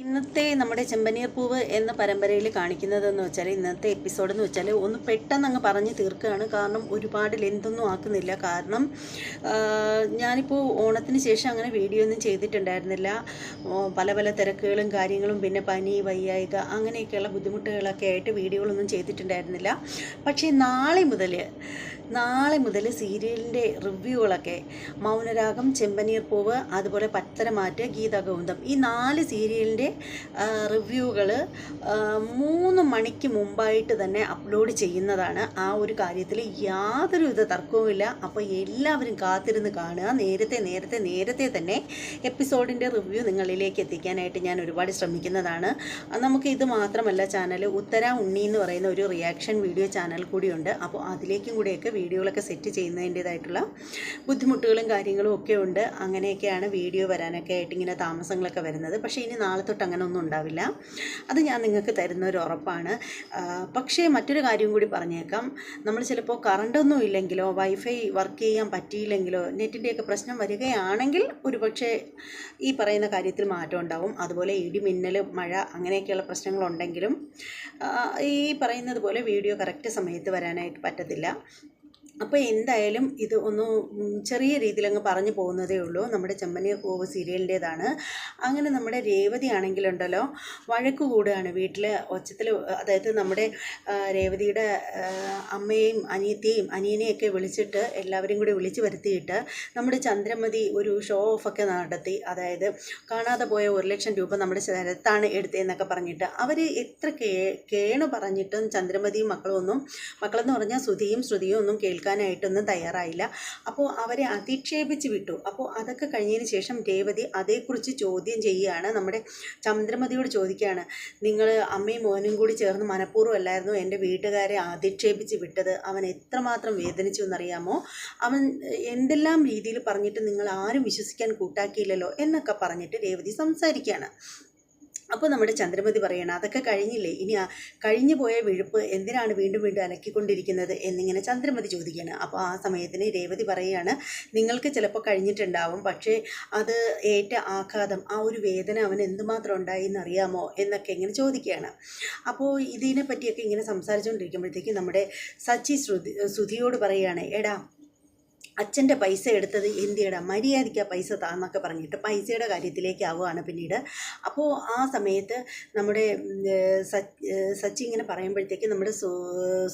ഇന്നത്തെ നമ്മുടെ ചെമ്പനീർ പൂവ് എന്ന പരമ്പരയിൽ കാണിക്കുന്നതെന്ന് വെച്ചാൽ ഇന്നത്തെ എപ്പിസോഡ് എന്ന് വെച്ചാൽ ഒന്ന് പെട്ടെന്ന് അങ്ങ് പറഞ്ഞ് തീർക്കുകയാണ്. കാരണം ഒരുപാട് ലെന്തൊന്നും ആക്കുന്നില്ല. കാരണം ഞാനിപ്പോൾ ഓണത്തിന് ശേഷം അങ്ങനെ വീഡിയോ ഒന്നും ചെയ്തിട്ടുണ്ടായിരുന്നില്ല. പല പല തിരക്കുകളും കാര്യങ്ങളും പിന്നെ പനി വയ്യായിക അങ്ങനെയൊക്കെയുള്ള ബുദ്ധിമുട്ടുകളൊക്കെ ആയിട്ട് വീഡിയോകളൊന്നും ചെയ്തിട്ടുണ്ടായിരുന്നില്ല. പക്ഷേ നാളെ മുതൽ നാളെ മുതൽ സീരിയലിന്റെ റിവ്യൂകളൊക്കെ മൗനരാഗം ചെമ്പനീർ പൂവ് അതുപോലെ പത്തരമാറ്റ് ഗീതഗോവിന്ദം ഈ നാല് സീരിയലിന്റെ റിവ്യൂകൾ മൂന്ന് മണിക്ക് മുമ്പായിട്ട് തന്നെ അപ്ലോഡ് ചെയ്യുന്നതാണ് ആ ഒരു കാര്യത്തിൽ യാതൊരുവിധ തർക്കവുമില്ല അപ്പോൾ എല്ലാവരും കാത്തിരുന്ന് കാണുക. നേരത്തെ നേരത്തെ നേരത്തെ തന്നെ എപ്പിസോഡിന്റെ റിവ്യൂ നിങ്ങളിലേക്ക് എത്തിക്കാനായിട്ട് ഞാൻ ഒരുപാട് ശ്രമിക്കുന്നതാണ്. നമുക്ക് ഇത് മാത്രമല്ല ചാനൽ ഉത്തര ഉണ്ണി എന്ന് പറയുന്ന ഒരു റിയാക്ഷൻ വീഡിയോ ചാനൽ കൂടിയുണ്ട്. അപ്പോൾ അതിലേക്കും കൂടെയൊക്കെ വീഡിയോകളൊക്കെ സെറ്റ് ചെയ്യുന്നതിന്റേതായിട്ടുള്ള ബുദ്ധിമുട്ടുകളും കാര്യങ്ങളും ഒക്കെ ഉണ്ട്. അങ്ങനെയൊക്കെയാണ് വീഡിയോ വരാനൊക്കെ ആയിട്ട് ഇങ്ങനെ താമസങ്ങളൊക്കെ വരുന്നത്. പക്ഷേ ഇനി നാളെ തൊട്ട് അങ്ങനെ ഒന്നും ഉണ്ടാവില്ല. അത് ഞാൻ നിങ്ങൾക്ക് തരുന്ന ഒരു ഉറപ്പാണ്. പക്ഷേ മറ്റൊരു കാര്യം കൂടി പറഞ്ഞേക്കാം. നമ്മൾ ചിലപ്പോൾ കറണ്ടൊന്നും ഇല്ലെങ്കിലോ വൈഫൈ വർക്ക് ചെയ്യാൻ പറ്റിയില്ലെങ്കിലോ നെറ്റിന്റെയൊക്കെ പ്രശ്നം വരികയാണെങ്കിൽ ഒരുപക്ഷെ ഈ പറയുന്ന കാര്യത്തിൽ മാറ്റം ഉണ്ടാവും. അതുപോലെ ഇടി മിന്നൽ മഴ അങ്ങനെയൊക്കെയുള്ള പ്രശ്നങ്ങളുണ്ടെങ്കിലും ഈ പറയുന്നത് പോലെ വീഡിയോ കറക്റ്റ് സമയത്ത് വരാനായിട്ട് പറ്റത്തില്ല. അപ്പോൾ എന്തായാലും ഇത് ഒന്ന് ചെറിയ രീതിയിൽ അങ്ങ് പറഞ്ഞു പോകുന്നതേ ഉള്ളൂ. നമ്മുടെ ചെമ്മനീർ പൂവ് സീരിയലിന്റേതാണ് അങ്ങനെ നമ്മുടെ രേവതി ആണെങ്കിലുണ്ടല്ലോ വഴക്ക് കൂടുകയാണ്. വീട്ടിൽ ഒച്ചത്തിൽ അതായത് നമ്മുടെ രേവതിയുടെ അമ്മയെയും അനിയത്തെയും അനിയനെയൊക്കെ വിളിച്ചിട്ട് എല്ലാവരും കൂടി വിളിച്ച് വരുത്തിയിട്ട് നമ്മുടെ ചന്ദ്രമതി ഒരു ഷോ ഓഫൊക്കെ നടത്തി അതായത് കാണാതെ പോയ ഒരു ലക്ഷം രൂപ നമ്മുടെ സ്ഥലത്താണ് എടുത്തതെന്നൊക്കെ പറഞ്ഞിട്ട് അവർ എത്ര കേ കേണു പറഞ്ഞിട്ടും ചന്ദ്രമതിയും മക്കളും ഒന്നും മക്കളെന്ന് പറഞ്ഞാൽ ശ്രുതിയും ശ്രുതിയും ഒന്നും കേൾക്കാനായിട്ടൊന്നും തയ്യാറായില്ല. അപ്പോൾ അവരെ അധിക്ഷേപിച്ച് വിട്ടു. അപ്പോൾ അതൊക്കെ കഴിഞ്ഞതിന് ശേഷം രേവതി അതേക്കുറിച്ച് ചോദ്യം ചെയ്യുകയാണ്. നമ്മുടെ ചന്ദ്രമതിയോട് ചോദിക്കുകയാണ് നിങ്ങൾ അമ്മയും മോനും കൂടി ചേർന്ന് മനഃപൂർവമല്ലായിരുന്നു എന്റെ വീട്ടുകാരെ അധിക്ഷേപിച്ച് വിട്ടത്? അവൻ എത്രമാത്രം വേദനിച്ചു എന്നറിയാമോ? അവൻ എന്തെല്ലാം രീതിയിൽ പറഞ്ഞിട്ട് നിങ്ങൾ ആരും വിശ്വസിക്കാൻ കൂട്ടാക്കിയില്ലല്ലോ? എന്നൊക്കെ പറഞ്ഞിട്ട് രേവതി സംസാരിക്കുകയാണ്. അപ്പോൾ നമ്മുടെ ചന്ദ്രമതി പറയണം അതൊക്കെ കഴിഞ്ഞില്ലേ? ഇനി ആ കഴിഞ്ഞു പോയ വിഴുപ്പ് എന്തിനാണ് വീണ്ടും വീണ്ടും അലക്കിക്കൊണ്ടിരിക്കുന്നത്? എന്നിങ്ങനെ ചന്ദ്രമതി ചോദിക്കുകയാണ്. അപ്പോൾ ആ സമയത്തിന് രേവതി പറയുകയാണ് നിങ്ങൾക്ക് ചിലപ്പോൾ കഴിഞ്ഞിട്ടുണ്ടാവും പക്ഷേ അത് ഏറ്റ ആഘാതം ആ ഒരു വേദന അവൻ എന്തുമാത്രം ഉണ്ടായി എന്നറിയാമോ? എന്നൊക്കെ ഇങ്ങനെ ചോദിക്കുകയാണ്. അപ്പോൾ ഇതിനെ പറ്റിയൊക്കെ ഇങ്ങനെ സംസാരിച്ചുകൊണ്ടിരിക്കുമ്പോഴത്തേക്കും നമ്മുടെ സച്ചി ശ്രുതി ശ്രുതിയോട് പറയുകയാണ് എടാ അച്ഛന്റെ പൈസ എടുത്തത് എന്തിയടാ മര്യാദയ്ക്ക് ആ പൈസ താന്നൊക്കെ പറഞ്ഞിട്ട് പൈസയുടെ കാര്യത്തിലേക്ക് ആവുകയാണ് പിന്നീട്. അപ്പോൾ ആ സമയത്ത് നമ്മുടെ സച്ചി ഇങ്ങനെ പറയുമ്പോഴത്തേക്ക് നമ്മുടെ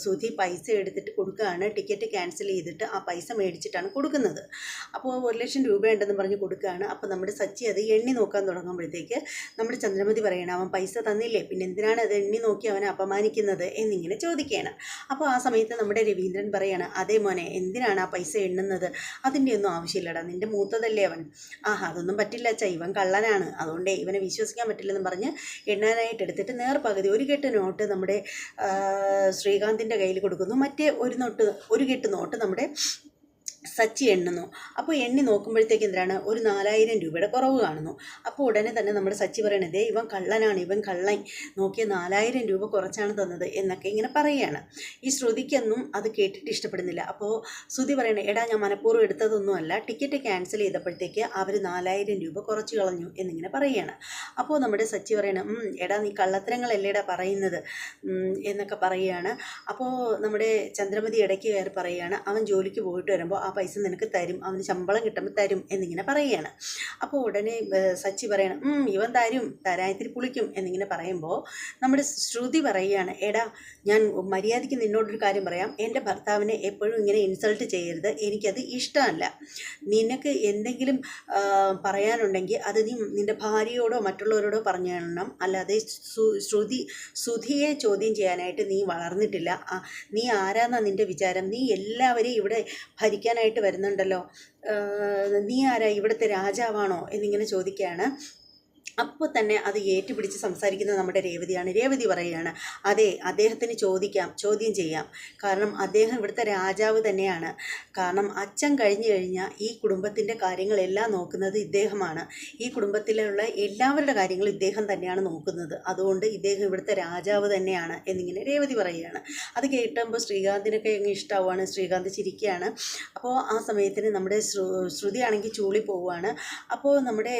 സുധി പൈസ എടുത്തിട്ട് കൊടുക്കുകയാണ്. ടിക്കറ്റ് ക്യാൻസൽ ചെയ്തിട്ട് ആ പൈസ മേടിച്ചിട്ടാണ് കൊടുക്കുന്നത്. അപ്പോൾ ഒരു ലക്ഷം രൂപ ഉണ്ടെന്ന് പറഞ്ഞ് കൊടുക്കുകയാണ്. അപ്പോൾ നമ്മുടെ സച്ചി അത് എണ്ണി നോക്കാൻ തുടങ്ങുമ്പോഴത്തേക്ക് നമ്മുടെ ചന്ദ്രമതി പറയണം അവൻ പൈസ തന്നില്ലേ? പിന്നെ എന്തിനാണ് അത് എണ്ണി നോക്കി അവനെ അപമാനിക്കുന്നത്? എന്നിങ്ങനെ ചോദിക്കുകയാണ്. അപ്പോൾ ആ സമയത്ത് നമ്മുടെ രവീന്ദ്രൻ പറയാണ് അതേ മോനെ എന്തിനാണ് ആ പൈസ എണ്ണുന്നത്? അതിന്റെ ഒന്നും ആവശ്യമില്ലടാ. നിന്റെ മൂത്തതല്ലേ അവൻ. ആഹാ അതൊന്നും പറ്റില്ല അച്ഛാ. ഇവൻ കള്ളനാണ്. അതുകൊണ്ടേ ഇവനെ വിശ്വസിക്കാൻ പറ്റില്ലെന്ന് പറഞ്ഞ് എണ്ണാനായിട്ട് എടുത്തിട്ട് നേർ പകുതി ഒരു കെട്ട് നോട്ട് നമ്മുടെ ശ്രീകാന്തിന്റെ കയ്യിൽ കൊടുക്കുന്നു. മറ്റേ ഒരു നോട്ട് ഒരു കെട്ട് നോട്ട് നമ്മുടെ സച്ചി എണ്ണുന്നു. അപ്പോൾ എണ്ണി നോക്കുമ്പോഴത്തേക്ക് എന്താണ് ഒരു നാലായിരം രൂപയുടെ കുറവ് കാണുന്നു. അപ്പോൾ ഉടനെ തന്നെ നമ്മുടെ സച്ചി പറയണത് "ദേ ഇവൻ കള്ളനാണ് ഇവൻ കള്ളൻ. നോക്കിയ നാലായിരം രൂപ കുറച്ചാണ് തന്നത് എന്നൊക്കെ ഇങ്ങനെ പറയുകയാണ്. ഈ ശ്രുതിക്കൊന്നും അത് കേട്ടിട്ട് ഇഷ്ടപ്പെടുന്നില്ല. അപ്പോൾ ശ്രുതി പറയണേ എടാ ഞാൻ മനഃപൂർവം എടുത്തതൊന്നുമല്ല ടിക്കറ്റ് ക്യാൻസൽ ചെയ്തപ്പോഴത്തേക്ക് അവർ നാലായിരം രൂപ കുറച്ച് കളഞ്ഞു എന്നിങ്ങനെ പറയുകയാണ്. അപ്പോൾ നമ്മുടെ സച്ചി പറയണം "ഉം, എടാ നീ കള്ളത്തരങ്ങളല്ലേടാ പറയുന്നത്? എന്നൊക്കെ പറയുകയാണ്. അപ്പോൾ നമ്മുടെ ചന്ദ്രമതി ഇടയ്ക്ക് കയറി പറയുകയാണ് അവൻ ജോലിക്ക് പോയിട്ട് വരുമ്പോൾ പൈസ നിനക്ക് തരും അവന് ശമ്പളം കിട്ടുമ്പോൾ തരും എന്നിങ്ങനെ പറയുകയാണ്. അപ്പോൾ ഉടനെ സച്ചി പറയണം "ഉം, ഇവൻ തരും തരായത്തിൽ കുളിക്കും എന്നിങ്ങനെ പറയുമ്പോൾ നമ്മുടെ ശ്രുതി പറയുകയാണ് എടാ ഞാൻ മര്യാദയ്ക്ക് നിന്നോടൊരു കാര്യം പറയാം. എന്റെ ഭർത്താവിനെ എപ്പോഴും ഇങ്ങനെ ഇൻസൾട്ട് ചെയ്യരുത്. എനിക്കത് ഇഷ്ടമല്ല. നിനക്ക് എന്തെങ്കിലും പറയാനുണ്ടെങ്കിൽ അത് നീ നിന്റെ ഭാര്യയോടോ മറ്റുള്ളവരോടോ പറഞ്ഞു അല്ലാതെ ശ്രുതി ശ്രുതിയെ ചോദ്യം ചെയ്യാനായിട്ട് നീ വളർന്നിട്ടില്ല. നീ ആരാന്നാ നിന്റെ വിചാരം? നീ എല്ലാവരെയും ഇവിടെ ഭരിക്കാനായിട്ട് വരുന്നുണ്ടല്ലോ. ആ, നീ ആരാ? ഇവിടുത്തെ രാജാവാണോ എന്നിങ്ങനെ ചോദിക്കുകയാണ്. അപ്പോൾ തന്നെ അത് ഏറ്റുപിടിച്ച് സംസാരിക്കുന്നത് നമ്മുടെ രേവതിയാണ്. രേവതി പറയുകയാണ് അതെ അദ്ദേഹത്തിന് ചോദിക്കാം ചോദ്യം ചെയ്യാം. കാരണം അദ്ദേഹം ഇവിടുത്തെ രാജാവ് തന്നെയാണ്. കാരണം അച്ഛൻ കഴിഞ്ഞു കഴിഞ്ഞാൽ ഈ കുടുംബത്തിന്റെ കാര്യങ്ങളെല്ലാം നോക്കുന്നത് ഇദ്ദേഹമാണ്. ഈ കുടുംബത്തിലുള്ള എല്ലാവരുടെ കാര്യങ്ങളും ഇദ്ദേഹം തന്നെയാണ് നോക്കുന്നത്. അതുകൊണ്ട് ഇദ്ദേഹം ഇവിടുത്തെ രാജാവ് തന്നെയാണ് എന്നിങ്ങനെ രേവതി പറയുകയാണ്. അത് കേട്ടുമ്പോൾ ശ്രീകാന്തിനൊക്കെ അങ്ങ് ഇഷ്ടമാവുകയാണ് ശ്രീകാന്ത് ചിരിക്കുകയാണ്. അപ്പോൾ ആ സമയത്തിന് നമ്മുടെ ശ്രു ശ്രുതിയാണെങ്കിൽ ചൂളി പോവുകയാണ് അപ്പോൾ നമ്മുടെ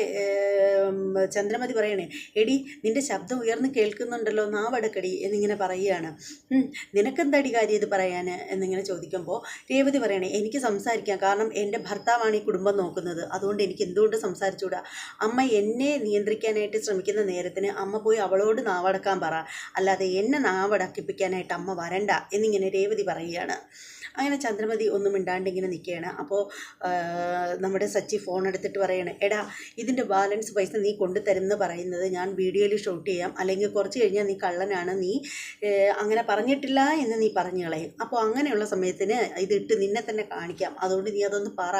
ചന്ദ്രമതി പറയണേ എടി നിന്റെ ശബ്ദം ഉയർന്നു കേൾക്കുന്നുണ്ടല്ലോ നാവടക്കടി എന്നിങ്ങനെ പറയുകയാണ്. "ഉം, നിനക്കെന്താടി കാര്യം ഇത് പറയാൻ എന്നിങ്ങനെ ചോദിക്കുമ്പോൾ രേവതി പറയണേ എനിക്ക് സംസാരിക്കാം കാരണം എന്റെ ഭർത്താവാണ് ഈ കുടുംബം നോക്കുന്നത്. അതുകൊണ്ട് എനിക്ക് എന്തുകൊണ്ട് സംസാരിച്ചുകൂടാ അമ്മ എന്നെ നിയന്ത്രിക്കാനായിട്ട് ശ്രമിക്കുന്ന നേരത്തിന് അമ്മ പോയി അവളോട് നാവടക്കാൻ പറ. അല്ലാതെ എന്നെ നാവടക്കിപ്പിക്കാനായിട്ട് അമ്മ വരണ്ട എന്നിങ്ങനെ രേവതി പറയുകയാണ്. അങ്ങനെ ചന്ദ്രമതി ഒന്നും മിണ്ടാണ്ട് ഇങ്ങനെ നിൽക്കുകയാണ് അപ്പോൾ നമ്മുടെ സച്ചി ഫോൺ എടുത്തിട്ട് പറയണേ എടാ ഇതിന്റെ ബാലൻസ് പൈസ നീ കൊണ്ടുതരുമെന്ന് പറയുന്നത് ഞാൻ വീഡിയോയിൽ ഷൂട്ട് ചെയ്യാം. അല്ലെങ്കിൽ കുറച്ച് കഴിഞ്ഞാൽ നീ കള്ളനാണ് നീ അങ്ങനെ പറഞ്ഞിട്ടില്ല എന്ന് നീ പറഞ്ഞു കളയും. അപ്പോൾ അങ്ങനെയുള്ള സമയത്തിന് ഇതിട്ട് നിന്നെ തന്നെ കാണിക്കാം. അതുകൊണ്ട് നീ അതൊന്ന് പറ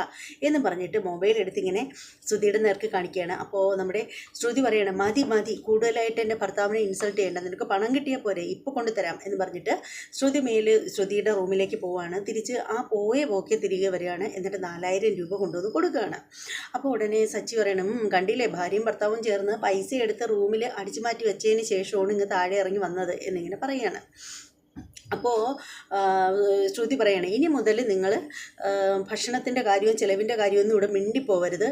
എന്ന് പറഞ്ഞിട്ട് മൊബൈൽ എടുത്തിങ്ങനെ ശ്രുതിയുടെ നേർക്ക് കാണിക്കുകയാണ്. അപ്പോൾ നമ്മുടെ ശ്രുതി പറയണം മതി മതി കൂടുതലായിട്ട് എന്റെ ഭർത്താവിനെ ഇൻസൾട്ട് ചെയ്യേണ്ട. നിനക്ക് പണം കിട്ടിയാൽ പോരെ ഇപ്പോൾ കൊണ്ടുതരാം എന്ന് പറഞ്ഞിട്ട് ശ്രുതി മേൽ ശ്രുതിയുടെ റൂമിലേക്ക് പോവാണ്. തിരിച്ച് ആ പോയ പോക്കെ തിരികെ വരികയാണ്. എന്നിട്ട് നാലായിരം രൂപ കൊണ്ടുവന്ന് കൊടുക്കുകയാണ്. അപ്പോൾ ഉടനെ സച്ചി പറയണം "ഉം, കണ്ടില്ലേ? ഭാര്യയും ഭർത്താവും ചേർന്ന് പൈസ എടുത്ത് റൂമിൽ അടിച്ചു മാറ്റി വെച്ചതിന് ശേഷമാണ് ഇങ്ങ് താഴെ ഇറങ്ങി വന്നത് എന്നിങ്ങനെ പറയാണ് അപ്പോൾ ശ്രുതി പറയണേ ഇനി മുതൽ നിങ്ങൾ ഭക്ഷണത്തിന്റെ കാര്യവും ചിലവിന്റെ കാര്യമൊന്നും ഇവിടെ മിണ്ടിപ്പോവരുത്.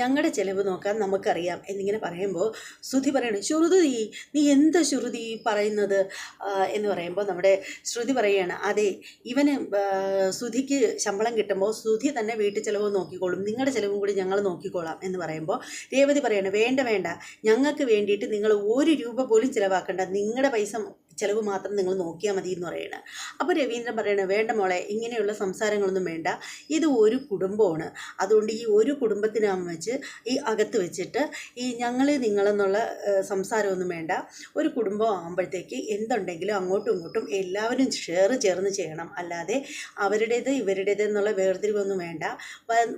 ഞങ്ങളുടെ ചിലവ് നോക്കാൻ നമുക്കറിയാം എന്നിങ്ങനെ പറയുമ്പോൾ ശ്രുതി പറയണേ ശ്രുതി നീ എന്താ ശ്രുതി പറയുന്നത്? എന്ന് പറയുമ്പോൾ നമ്മുടെ ശ്രുതി പറയുകയാണ് അതെ ഇവന് ശ്രുതിക്ക് ശമ്പളം കിട്ടുമ്പോൾ ശ്രുതി തന്നെ വീട്ടു ചിലവ് നോക്കിക്കോളും. നിങ്ങളുടെ ചിലവും കൂടി ഞങ്ങൾ നോക്കിക്കോളാം എന്ന് പറയുമ്പോൾ രേവതി പറയണേ വേണ്ട വേണ്ട ഞങ്ങൾക്ക് വേണ്ടിയിട്ട് നിങ്ങൾ ഒരു രൂപ പോലും ചിലവാക്കേണ്ട. നിങ്ങളുടെ പൈസ ചിലവ് മാത്രം നിങ്ങൾ നോക്കിയാൽ മതി എന്ന് പറയുന്നത് അപ്പോൾ രവീന്ദ്രൻ പറയണ വേണ്ട മോളെ ഇങ്ങനെയുള്ള സംസാരങ്ങളൊന്നും വേണ്ട. ഇത് ഒരു കുടുംബമാണ്. അതുകൊണ്ട് ഈ ഒരു കുടുംബത്തിനാകും വെച്ച് ഈ അകത്ത് വെച്ചിട്ട് ഈ ഞങ്ങൾ നിങ്ങളെന്നുള്ള സംസാരമൊന്നും വേണ്ട. ഒരു കുടുംബം ആകുമ്പോഴത്തേക്ക് എന്തുണ്ടെങ്കിലും അങ്ങോട്ടും ഇങ്ങോട്ടും എല്ലാവരും ഷെയർ ചേർന്ന് ചെയ്യണം. അല്ലാതെ അവരുടേത് ഇവരുടേത് എന്നുള്ള വേർതിരിവൊന്നും വേണ്ട.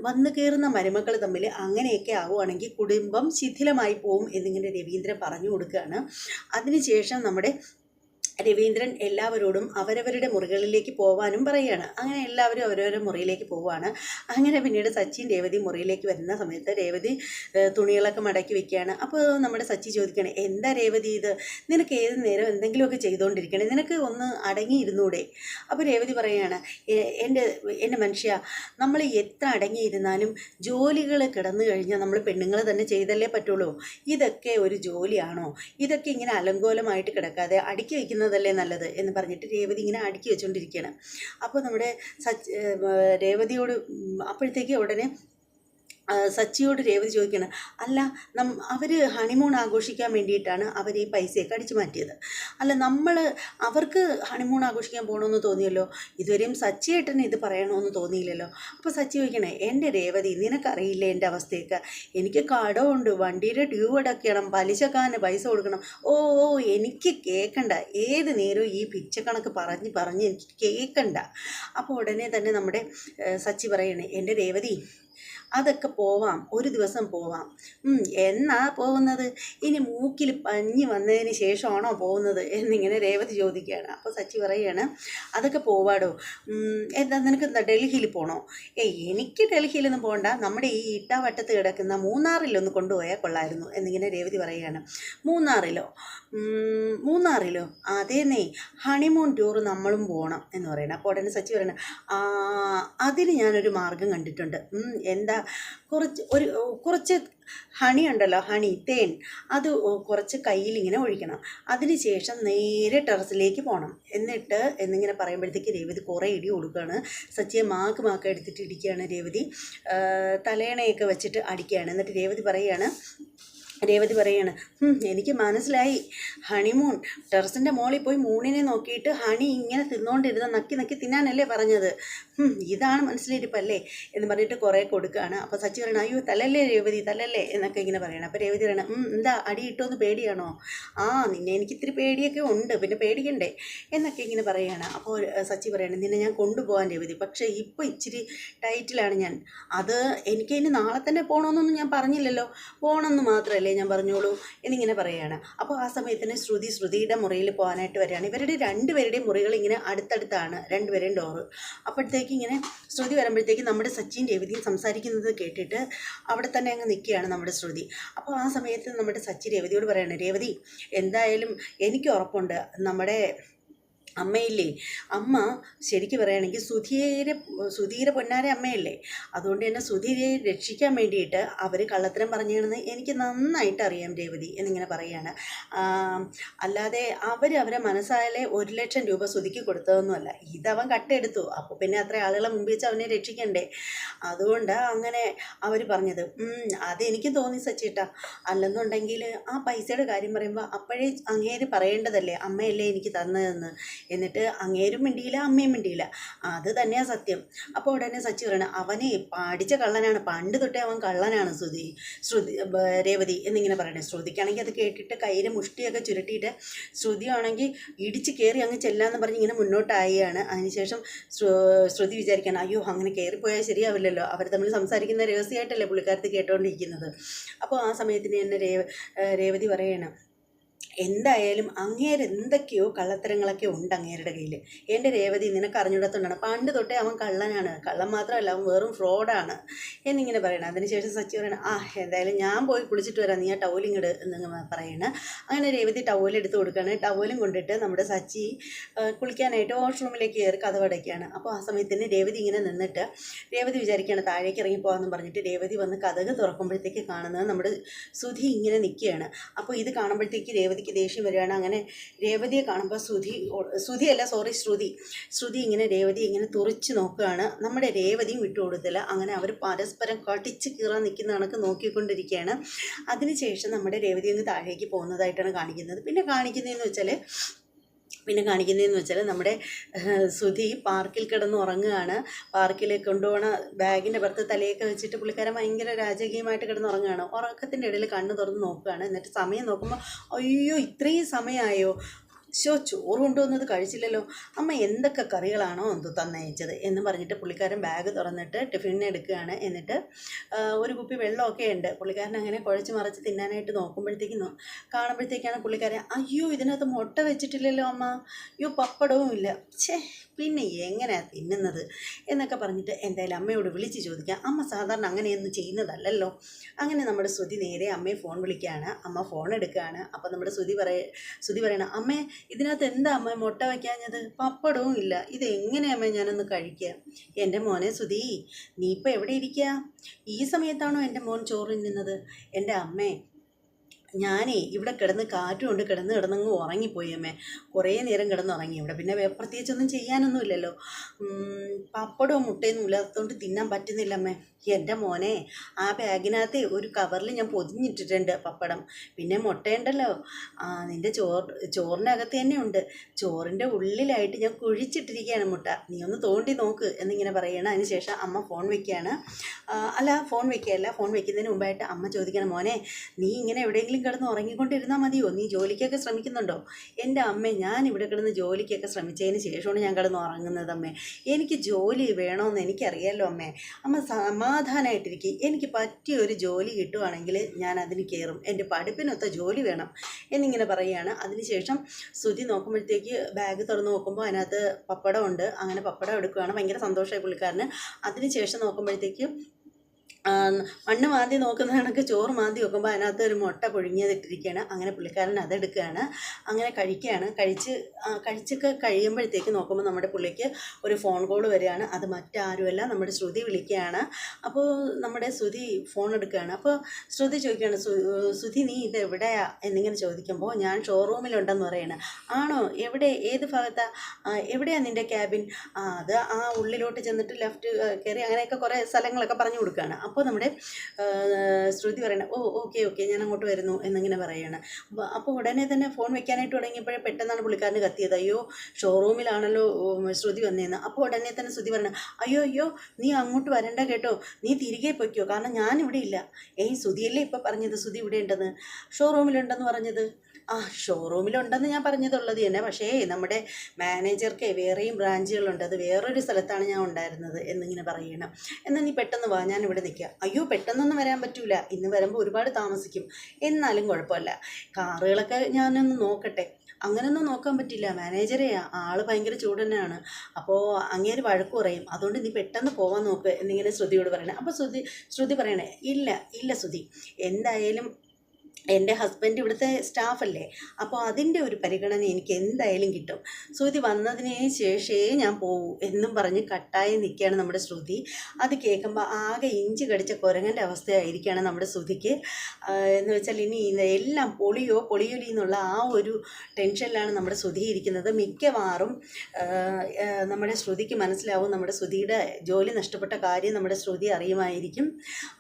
വന്ന് കയറുന്ന മരുമക്കൾ തമ്മിൽ അങ്ങനെയൊക്കെ ആവുകയാണെങ്കിൽ കുടുംബം ശിഥിലമായി പോവും എന്നിങ്ങനെ രവീന്ദ്രൻ പറഞ്ഞു കൊടുക്കുകയാണ്. അതിനുശേഷം നമ്മുടെ രവീന്ദ്രൻ എല്ലാവരോടും അവരവരുടെ മുറികളിലേക്ക് പോവാനും പറയുകയാണ് അങ്ങനെ എല്ലാവരും അവരവരുടെ മുറിയിലേക്ക് പോവുകയാണ് അങ്ങനെ പിന്നീട് സച്ചിൻ രേവതി മുറിയിലേക്ക് വരുന്ന സമയത്ത് രേവതി തുണികളൊക്കെ മടക്കി വെക്കുകയാണ്. അപ്പോൾ നമ്മുടെ സച്ചി ചോദിക്കുകയാണ് എന്താ രേവതി ഇത്? നിനക്ക് ഏത് നേരം എന്തെങ്കിലുമൊക്കെ ചെയ്തുകൊണ്ടിരിക്കണേ നിനക്ക് ഒന്ന് അടങ്ങിയിരുന്നൂടെ? അപ്പോൾ രേവതി പറയുകയാണ് എന്റെ എന്റെ മനുഷ്യ നമ്മൾ എത്ര അടങ്ങിയിരുന്നാലും ജോലികൾ കിടന്നു കഴിഞ്ഞാൽ നമ്മൾ പെണ്ണുങ്ങൾ തന്നെ ചെയ്തല്ലേ പറ്റുള്ളൂ. ഇതൊക്കെ ഒരു ജോലിയാണോ? ഇതൊക്കെ ഇങ്ങനെ അലങ്കോലമായിട്ട് കിടക്കാതെ അടുക്കി വയ്ക്കുന്നതല്ലേ നല്ലത് എന്ന് പറഞ്ഞിട്ട് രേവതി ഇങ്ങനെ അടുക്കി വെച്ചുകൊണ്ടിരിക്കുകയാണ് അപ്പോൾ നമ്മുടെ സച്ച് രേവതിയോട് അപ്പോഴത്തേക്ക് ഉടനെ സച്ചിയോട് രേവതി ചോദിക്കണം അല്ല നം അവർ ഹണിമൂൺ ആഘോഷിക്കാൻ വേണ്ടിയിട്ടാണ് അവർ ഈ പൈസയൊക്കെ അടിച്ചു മാറ്റിയത്. അല്ല നമ്മൾ അവർക്ക് ഹണിമൂൺ ആഘോഷിക്കാൻ പോകണമെന്ന് തോന്നിയല്ലോ ഇതുവരെയും സച്ചിയേട്ടന് ഇത് പറയണമെന്ന് തോന്നിയില്ലല്ലോ. അപ്പോൾ സച്ചി ചോദിക്കണേ എന്റെ രേവതി നിനക്കറിയില്ല എന്റെ അവസ്ഥയൊക്കെ? എനിക്ക് കടമുണ്ട് വണ്ടിയുടെ ഡ്യൂ അടക്കണം പലിശക്കാരന് പൈസ കൊടുക്കണം. ഓ ഓ എനിക്ക് കേൾക്കണ്ട ഏത് നേരവും ഈ പിച്ചക്കണക്ക് പറഞ്ഞ് പറഞ്ഞ് എനിക്ക് കേൾക്കണ്ട അപ്പോൾ ഉടനെ തന്നെ നമ്മുടെ സച്ചി പറയണേ എന്റെ രേവതി അതൊക്കെ പോവാം ഒരു ദിവസം പോവാം. എന്നാ പോകുന്നത്? ഇനി മൂക്കിൽ പഞ്ഞി വന്നതിന് ശേഷമാണോ പോകുന്നത്? എന്നിങ്ങനെ രേവതി ചോദിക്കുകയാണ്. അപ്പോൾ സച്ചി പറയുകയാണ് അതൊക്കെ പോവാടോ. എന്താ നിനക്ക് എന്താ ഡൽഹിയിൽ പോകണോ ഏയ് എനിക്ക് ഡൽഹിയിലൊന്നും പോകണ്ട നമ്മുടെ ഈ ഇട്ടാവട്ടത്ത് കിടക്കുന്ന മൂന്നാറിലൊന്ന് കൊണ്ടുപോയാൽ കൊള്ളായിരുന്നു. എന്നിങ്ങനെ രേവതി പറയുകയാണ് മൂന്നാറിലോ? മൂന്നാറിലോ? അതേന്നേ ഹണിമൂൺ ടൂർ നമ്മളും പോകണം എന്ന് പറയണം. അപ്പോൾ ഉടനെ സച്ചി പറയണം "ആ, അതിന് ഞാനൊരു മാർഗം കണ്ടിട്ടുണ്ട്. എന്താ കുറച്ച് ഒരു കുറച്ച് ഹണി ഉണ്ടല്ലോ ഹണി തേൻ അത് കുറച്ച് കയ്യിൽ ഇങ്ങനെ ഒഴിക്കണം. അതിനുശേഷം നേരെ ടെറസിലേക്ക് പോകണം എന്നിട്ട് എന്നിങ്ങനെ പറയുമ്പോഴത്തേക്ക് രേവതി കുറേ ഇടി കൊടുക്കുകയാണ്. സച്ചിയെ മാക്ക് മാക്ക് എടുത്തിട്ട് ഇടിക്കുകയാണ് രേവതി. തലേണയൊക്കെ വെച്ചിട്ട് അടിക്കുകയാണ്. എന്നിട്ട് രേവതി പറയുകയാണ് രേവതി പറയാണ് എനിക്ക് മനസ്സിലായി. ഹണിമൂൺ ടെറസിന്റെ മോളിൽ പോയി മൂണിനെ നോക്കിയിട്ട് ഹണി ഇങ്ങനെ തിന്നുകൊണ്ടിരുന്ന നക്കി നക്കി തിന്നാനല്ലേ പറഞ്ഞത്? ഇതാണ് മനസ്സിലിരിപ്പല്ലേ എന്ന് പറഞ്ഞിട്ട് കുറേ കൊടുക്കുകയാണ്. അപ്പോൾ സച്ചി പറയണം അയ്യോ തലല്ലേ രേവതി തലല്ലേ എന്നൊക്കെ ഇങ്ങനെ പറയണം. അപ്പോൾ രേവതി പറയണം എന്താ അടി ഇട്ടോന്ന് പേടിയാണോ? ആ നിന്നെ എനിക്ക് ഇത്തിരി പേടിയൊക്കെ ഉണ്ട് പിന്നെ പേടിക്കണ്ടേ? എന്നൊക്കെ ഇങ്ങനെ പറയുകയാണ് അപ്പോൾ സച്ചി പറയണം നിന്നെ ഞാൻ കൊണ്ടുപോകാൻ രേവതി പക്ഷേ ഇപ്പോൾ ഇച്ചിരി ടൈറ്റിലാണ് ഞാൻ. അത് എനിക്ക് ഇനി നാളെ തന്നെ പോകണമെന്നൊന്നും ഞാൻ പറഞ്ഞില്ലല്ലോ. പോകണമെന്ന് മാത്രമല്ലേ ഞാൻ പറഞ്ഞോളൂ എന്നിങ്ങനെ പറയുകയാണ് അപ്പോൾ ആ സമയത്തിന് ശ്രുതി ശ്രുതിയുടെ മുറിയിൽ പോകാനായിട്ട് വരികയാണ്. ഇവരുടെ രണ്ടുപേരുടെയും മുറികൾ ഇങ്ങനെ അടുത്തടുത്താണ് രണ്ടുപേരെയും ഡോറ്. അപ്പോഴത്തേക്ക് ഇങ്ങനെ ശ്രുതി വരുമ്പോഴത്തേക്ക് നമ്മുടെ സച്ചിൻ രേവതിയും സംസാരിക്കുന്നത് കേട്ടിട്ട് അവിടെ തന്നെ അങ്ങ് നിൽക്കുകയാണ് നമ്മുടെ ശ്രുതി. അപ്പോൾ ആ സമയത്ത് നമ്മുടെ സച്ചിൻ രേവതിയോട് പറയാണ് രേവതി എന്തായാലും എനിക്ക് ഉറപ്പുണ്ട്. നമ്മുടെ അമ്മയില്ലേ? അമ്മ ശരിക്ക് പറയുകയാണെങ്കിൽ സുധീരെ സുധീര പൊന്നാര അമ്മയല്ലേ? അതുകൊണ്ട് തന്നെ സുധീരയെ രക്ഷിക്കാൻ വേണ്ടിയിട്ട് അവർ കള്ളത്തരം പറഞ്ഞിരുന്നത് എനിക്ക് നന്നായിട്ട് അറിയാം രേവതി എന്നിങ്ങനെ പറയുകയാണ്. അല്ലാതെ അവർ അവരെ മനസ്സായാലേ ഒരു ലക്ഷം രൂപ സുധിക്ക് കൊടുത്തതൊന്നുമല്ല. ഇതവൻ കട്ടെടുത്തു. അപ്പോൾ പിന്നെ അത്ര ആളുകളെ മുമ്പിൽ വെച്ച് അവനെ രക്ഷിക്കണ്ടേ? അതുകൊണ്ട് അങ്ങനെ അവർ പറഞ്ഞത്. അതെനിക്ക് തോന്നി സച്ചിട്ടാ. അല്ലെന്നുണ്ടെങ്കിൽ ആ പൈസയുടെ കാര്യം പറയുമ്പോൾ അപ്പോഴേ അങ്ങേര് പറയേണ്ടതല്ലേ? അമ്മയല്ലേ എനിക്ക് തന്നതെന്ന്. എന്നിട്ട് അങ്ങേരും മിണ്ടിയില്ല അമ്മയും മിണ്ടിയില്ല. അത് തന്നെയാണ് സത്യം. അപ്പോൾ ഉടനെ സച്ചി പറയണം അവനെ പാടിച്ച കള്ളനാണ് പണ്ട് തൊട്ടേ അവൻ കള്ളനാണ് ശ്രുതി ശ്രുതി രേവതി എന്നിങ്ങനെ പറയണേ. ശ്രുതിക്കാണെങ്കിൽ അത് കേട്ടിട്ട് കയ്യിൽ മുഷ്ടിയൊക്കെ ചുരുട്ടിയിട്ട് ശ്രുതിയാണെങ്കിൽ ഇടിച്ച് കയറി അങ്ങ് ചെല്ലാന്ന് പറഞ്ഞ് ഇങ്ങനെ മുന്നോട്ടായാണ് അതിനുശേഷം ശ്രു- ശ്രുതി വിചാരിക്കണം അയ്യോ അങ്ങനെ കയറിപ്പോയാൽ ശരിയാവില്ലല്ലോ. അവർ തമ്മിൽ സംസാരിക്കുന്ന രഹസ്യമായിട്ടല്ലേ പുള്ളിക്കാരത്ത് കേട്ടുകൊണ്ടിരിക്കുന്നത് അപ്പോൾ ആ സമയത്തിന് തന്നെ രേവതി പറയണം എന്തായാലും അങ്ങേര് എന്തൊക്കെയോ കള്ളത്തരങ്ങളൊക്കെ ഉണ്ട് അങ്ങേരുടെ കയ്യിൽ എന്റെ രേവതി നിനക്ക് അറിഞ്ഞൂടത്തോണ്ടാണ് പണ്ട് തൊട്ടേ അവൻ കള്ളനാണ്. കള്ളൻ മാത്രമല്ല അവൻ വെറും ഫ്രോഡാണ്. എന്നിങ്ങനെ പറയണം. അതിനുശേഷം സച്ചി പറയണം ആ എന്തായാലും ഞാൻ പോയി കുളിച്ചിട്ട് വരാം. നീ ആ ടവലിങ്ങട് എന്നിങ്ങനെ പറയണം. അങ്ങനെ രേവതി ടവൽ എടുത്ത് കൊടുക്കുകയാണ് ടൗലും കൊണ്ടിട്ട് നമ്മുടെ സച്ചി കുളിക്കാനായിട്ട് വാഷ്റൂമിലേക്ക് കയറി കഥ അടയ്ക്കുകയാണ് അപ്പോൾ ആ സമയത്തിന് രേവതി ഇങ്ങനെ നിന്നിട്ട് രേവതി വിചാരിക്കുകയാണ് താഴേക്ക് ഇറങ്ങി പോകാമെന്ന് പറഞ്ഞിട്ട് രേവതി വന്ന് കഥക് തുറക്കുമ്പോഴത്തേക്ക് കാണുന്നത് നമ്മുടെ സുധി ഇങ്ങനെ നിൽക്കുകയാണ് അപ്പോൾ ഇത് കാണുമ്പോഴത്തേക്ക് രേവതിക്ക് ദേഷ്യം വരികയാണ്. അങ്ങനെ രേവതിയെ കാണുമ്പോൾ ഓ- സുധിയല്ല സോറി ശ്രുതി. ശ്രുതി ഇങ്ങനെ രേവതി ഇങ്ങനെ തുറച്ച് നോക്കുകയാണ്. നമ്മുടെ രേവതിയും വിട്ടുകൊടുത്തില്ല അങ്ങനെ അവർ പരസ്പരം കടിച്ച് കീറാൻ നിൽക്കുന്ന കണക്ക് നോക്കിക്കൊണ്ടിരിക്കുകയാണ്. അതിനുശേഷം നമ്മുടെ രേവതി അങ്ങ് താഴേക്ക് പോകുന്നതായിട്ടാണ് കാണിക്കുന്നത്. പിന്നെ കാണിക്കുന്നതെന്ന് വെച്ചാൽ പിന്നെ കാണിക്കുന്നതെന്ന് വെച്ചാൽ നമ്മുടെ സുധി പാർക്കിൽ കിടന്ന് ഉറങ്ങുകയാണ്. പാർക്കിൽ കൊണ്ടുപോകണ ബാഗിന്റെ പുറത്ത് തലയൊക്കെ വെച്ചിട്ട് പുള്ളിക്കാരൻ ഭയങ്കര രാജകീയമായിട്ട് കിടന്ന് ഉറങ്ങുകയാണ് ഉറക്കത്തിന്റെ ഇടയിൽ കണ്ണ് തുറന്ന് നോക്കുകയാണ്. എന്നിട്ട് സമയം നോക്കുമ്പോൾ അയ്യോ ഇത്രയും സമയമായോ ശോ ചോറ് കൊണ്ടുവന്നത് കഴിച്ചില്ലല്ലോ. അമ്മ എന്തൊക്കെ കറികളാണോ എന്തോ തന്നയച്ചത് എന്ന് പറഞ്ഞിട്ട് പുള്ളിക്കാരൻ ബാഗ് തുറന്നിട്ട് ടിഫിൻ എടുക്കുകയാണ്. എന്നിട്ട് ഒരു കുപ്പി വെള്ളമൊക്കെ ഉണ്ട്. പുള്ളിക്കാരൻ അങ്ങനെ കുഴച്ച് മറിച്ച് തിന്നാനായിട്ട് നോക്കുമ്പോഴത്തേക്കും കാണുമ്പോഴത്തേക്കാണ് പുള്ളിക്കാരൻ അയ്യോ ഇതിനകത്ത് മുട്ട വെച്ചിട്ടില്ലല്ലോ അമ്മ. അയ്യോ പപ്പടവും ഇല്ല. ഛേ പിന്നെ എങ്ങനെയാണ് തിന്നുന്നത്? എന്നൊക്കെ പറഞ്ഞിട്ട് എന്തായാലും അമ്മയോട് വിളിച്ച് ചോദിക്കാം. അമ്മ സാധാരണ അങ്ങനെയൊന്നും ചെയ്യുന്നതല്ലല്ലോ. അങ്ങനെ നമ്മുടെ ശ്രുതി നേരെ അമ്മയെ ഫോൺ വിളിക്കുകയാണ്. അമ്മ ഫോൺ എടുക്കുകയാണ്. അപ്പോൾ നമ്മുടെ ശ്രുതി പറയ ശ്രുതി പറയണം അമ്മേ ഇതിനകത്ത് എന്താ അമ്മ മുട്ട വയ്ക്കാഞ്ഞത്? പപ്പടവും ഇല്ല. ഇത് എങ്ങനെയാ അമ്മ ഞാനൊന്ന് കഴിക്കുക എന്റെ മോനെ സുധീ നീ ഇപ്പോൾ എവിടെ ഇരിക്കുക ഈ സമയത്താണോ എന്റെ മോൻ ചോറ് തിന്നുന്നത് എന്റെ അമ്മേ ഞാനേ ഇവിടെ കിടന്ന് കാറ്റും കൊണ്ട് കിടന്ന് കിടന്നങ്ങ് ഉറങ്ങിപ്പോയി അമ്മേ. കുറേ നേരം കിടന്ന് ഉറങ്ങി ഇവിടെ. പിന്നെ പ്രത്യേകിച്ചൊന്നും ചെയ്യാനൊന്നും ഇല്ലല്ലോ ഉം, പപ്പടവും മുട്ടയൊന്നും ഇല്ലാത്തതുകൊണ്ട് തിന്നാൻ പറ്റുന്നില്ല അമ്മേ. എന്റെ മോനെ ആ ബാഗിനകത്ത് ഒരു കവറിൽ ഞാൻ പൊതിഞ്ഞിട്ടിട്ടുണ്ട് പപ്പടം. പിന്നെ മുട്ടയുണ്ടല്ലോ. ആ നിന്റെ ചോറ് ചോറിനകത്ത് തന്നെ ഉണ്ട് ചോറിന്റെ ഉള്ളിലായിട്ട് ഞാൻ കുഴിച്ചിട്ടിരിക്കുകയാണ് മുട്ട. നീ ഒന്ന് തോണ്ടി നോക്ക് എന്നിങ്ങനെ പറയണം. അതിന് ശേഷം അമ്മ ഫോൺ വെക്കുകയാണ്. അല്ല ഫോൺ വെക്കുകയല്ല. ഫോൺ വെക്കുന്നതിന് മുമ്പായിട്ട് അമ്മ ചോദിക്കണം മോനെ നീ ഇങ്ങനെ എവിടെയെങ്കിലും കിടന്ന് ഉറങ്ങിക്കൊണ്ടിരുന്നാൽ മതിയോ? നീ ജോലിക്കൊക്കെ ശ്രമിക്കുന്നുണ്ടോ? എന്റെ അമ്മേ ഞാൻ ഇവിടെ കിടന്ന് ജോലിക്കൊക്കെ ശ്രമിച്ചതിന് ശേഷമാണ് ഞാൻ കിടന്ന് ഉറങ്ങുന്നത് അമ്മേ. എനിക്ക് ജോലി വേണമെന്ന് എനിക്കറിയാലോ അമ്മേ. അമ്മ സമാധാനമായിട്ടിരിക്കും എനിക്ക് പറ്റിയ ഒരു ജോലി കിട്ടുവാണെങ്കിൽ ഞാൻ അതിന് കയറും. എന്റെ പഠിപ്പിനൊത്ത ജോലി വേണം. എന്നിങ്ങനെ പറയുകയാണ്. അതിനുശേഷം ശ്രുതി നോക്കുമ്പോഴത്തേക്ക് ബാഗ് തുറന്ന് നോക്കുമ്പോൾ അതിനകത്ത് പപ്പടം ഉണ്ട് അങ്ങനെ പപ്പടം എടുക്കുകയാണ് ഭയങ്കര സന്തോഷമായി പുള്ളിക്കാരന്. അതിനുശേഷം നോക്കുമ്പോഴത്തേക്ക് മണ്ണ് മാന്തി നോക്കുന്ന കണക്ക് ചോറ് മാന്തി നോക്കുമ്പോൾ അതിനകത്ത് ഒരു മുട്ട പൊഴിഞ്ഞതിട്ടിരിക്കുകയാണ് അങ്ങനെ പുള്ളിക്കാരൻ അതെടുക്കുകയാണ് അങ്ങനെ കഴിക്കുകയാണ്. കഴിച്ച് കഴിച്ചൊക്കെ കഴിയുമ്പോഴത്തേക്ക് നോക്കുമ്പോൾ നമ്മുടെ പുള്ളിക്ക് ഒരു ഫോൺ കോൾ വരികയാണ്. അത് മറ്റാരുമല്ല നമ്മുടെ ശ്രുതി വിളിക്കുകയാണ്. അപ്പോൾ നമ്മുടെ ശ്രുതി ഫോൺ എടുക്കുകയാണ്. അപ്പോൾ ശ്രുതി ചോദിക്കുകയാണ് "സു- ശ്രുതി നീ ഇത് എവിടെയാ? എന്നിങ്ങനെ ചോദിക്കുമ്പോൾ ഞാൻ ഷോറൂമിലുണ്ടെന്ന് പറയുന്നത് ആണോ? എവിടെ? ഏത് ഭാഗത്താ? എവിടെയാണ് എവിടെയാ നിന്റെ ക്യാബിൻ? അത് ആ ഉള്ളിലോട്ട് ചെന്നിട്ട് ലെഫ്റ്റ് കയറി അങ്ങനെയൊക്കെ കുറേ സ്ഥലങ്ങളൊക്കെ പറഞ്ഞു കൊടുക്കുകയാണ്. അപ്പോൾ നമ്മുടെ ശ്രുതി പറയണ ഓ ഓക്കെ ഓക്കെ ഞാൻ അങ്ങോട്ട് വരുന്നു എന്നിങ്ങനെ പറയുകയാണ് അപ്പോൾ ഉടനെ തന്നെ ഫോൺ വെക്കാനായിട്ട് തുടങ്ങിയപ്പോഴേ പെട്ടെന്നാണ് പുള്ളിക്കാരന് കത്തിയത്. അയ്യോ ഷോറൂമിലാണല്ലോ ശ്രുതി വന്നതെന്ന് അപ്പോൾ ഉടനെ തന്നെ ശ്രുതി പറഞ്ഞു അയ്യോ അയ്യോ നീ അങ്ങോട്ട് വരണ്ട കേട്ടോ. നീ തിരികെ പൊയ്ക്കോ. കാരണം ഞാൻ ഇവിടെ ഇല്ല. ഏയ് ശ്രുതിയല്ലേ ഇപ്പോൾ പറഞ്ഞത്? ശ്രുതി ഇവിടെ ഉണ്ടെന്ന് ഷോറൂമിലുണ്ടെന്ന് പറഞ്ഞത്? ആ ഷോറൂമിലുണ്ടെന്ന് ഞാൻ പറഞ്ഞതുള്ളത് തന്നെ. പക്ഷേ നമ്മുടെ മാനേജർക്ക് വേറെയും ബ്രാഞ്ചുകളുണ്ട്. അത് വേറൊരു സ്ഥലത്താണ് ഞാൻ ഉണ്ടായിരുന്നത് എന്നിങ്ങനെ പറയണം. എന്നാൽ നീ പെട്ടെന്ന് വാ ഞാൻ ഇവിടെ നിൽക്കുക അയ്യോ പെട്ടെന്നൊന്നും വരാൻ പറ്റൂല. ഇന്ന് വരുമ്പോൾ ഒരുപാട് താമസിക്കും. എന്നാലും കുഴപ്പമില്ല. കാറുകളൊക്കെ ഞാനൊന്ന് നോക്കട്ടെ. അങ്ങനെയൊന്നും നോക്കാൻ പറ്റില്ല. മാനേജറെ ആൾ ഭയങ്കര ചൂടനാണ് അപ്പോൾ അങ്ങേര് വഴക്ക് കുറയും അതുകൊണ്ട് നീ പെട്ടെന്ന് പോവാൻ നോക്ക് എന്നിങ്ങനെ ശ്രുതിയോട് പറയണേ. അപ്പോൾ ശ്രുതി ശ്രുതി പറയണേ ഇല്ല ഇല്ല ശ്രുതി. എന്തായാലും എന്റെ ഹസ്ബൻഡ് ഇവിടുത്തെ സ്റ്റാഫല്ലേ അപ്പോൾ അതിന്റെ ഒരു പരിഗണന എനിക്ക് എന്തായാലും കിട്ടും. ശ്രുതി വന്നതിന് ശേഷമേ ഞാൻ പോകൂ എന്നും പറഞ്ഞ് കട്ടായി നിൽക്കുകയാണ് നമ്മുടെ ശ്രുതി. അത് കേൾക്കുമ്പോൾ ആകെ ഇഞ്ചി കടിച്ച കുരങ്ങന്റെ അവസ്ഥയായിരിക്കുകയാണ് നമ്മുടെ ശ്രുതിക്ക്. എന്ന് വെച്ചാൽ ഇനി എല്ലാം പൊളിയോ പൊളിയൊലി എന്നുള്ള ആ ഒരു ടെൻഷനിലാണ് നമ്മുടെ ശ്രുതി ഇരിക്കുന്നത്. മിക്കവാറും നമ്മുടെ ശ്രുതിക്ക് മനസ്സിലാവും നമ്മുടെ ശ്രുതിയുടെ ജോലി നഷ്ടപ്പെട്ട കാര്യം നമ്മുടെ ശ്രുതി അറിയുമായിരിക്കും.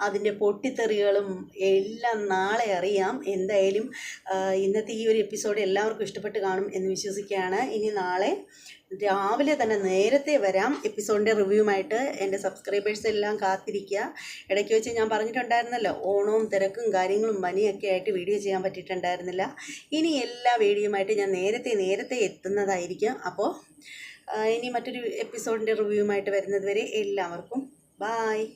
അതിന്റെ പൊട്ടിത്തെറികളും എല്ലാം നാളെ അറിയാം. എന്തായാലും ഇന്നത്തെ ഈ ഒരു എപ്പിസോഡ് എല്ലാവർക്കും ഇഷ്ടപ്പെട്ട് കാണും എന്ന് വിശ്വസിക്കുകയാണ്. ഇനി നാളെ രാവിലെ തന്നെ നേരത്തെ വരാം എപ്പിസോഡിന്റെ റിവ്യൂമായിട്ട്. എന്റെ സബ്സ്ക്രൈബേഴ്സ് എല്ലാം കാത്തിരിക്കുക. ഇടയ്ക്ക് വെച്ച് ഞാൻ പറഞ്ഞിട്ടുണ്ടായിരുന്നല്ലോ ഓണവും തിരക്കും കാര്യങ്ങളും മനിയൊക്കെ ആയിട്ട് വീഡിയോ ചെയ്യാൻ പറ്റിയിട്ടുണ്ടായിരുന്നില്ല. ഇനി എല്ലാ വീഡിയോയുമായിട്ട് ഞാൻ നേരത്തെ നേരത്തെ എത്തുന്നതായിരിക്കും. അപ്പോൾ ഇനി മറ്റൊരു എപ്പിസോഡിന്റെ റിവ്യൂമായിട്ട് വരുന്നത് വരെ എല്ലാവർക്കും ബായ്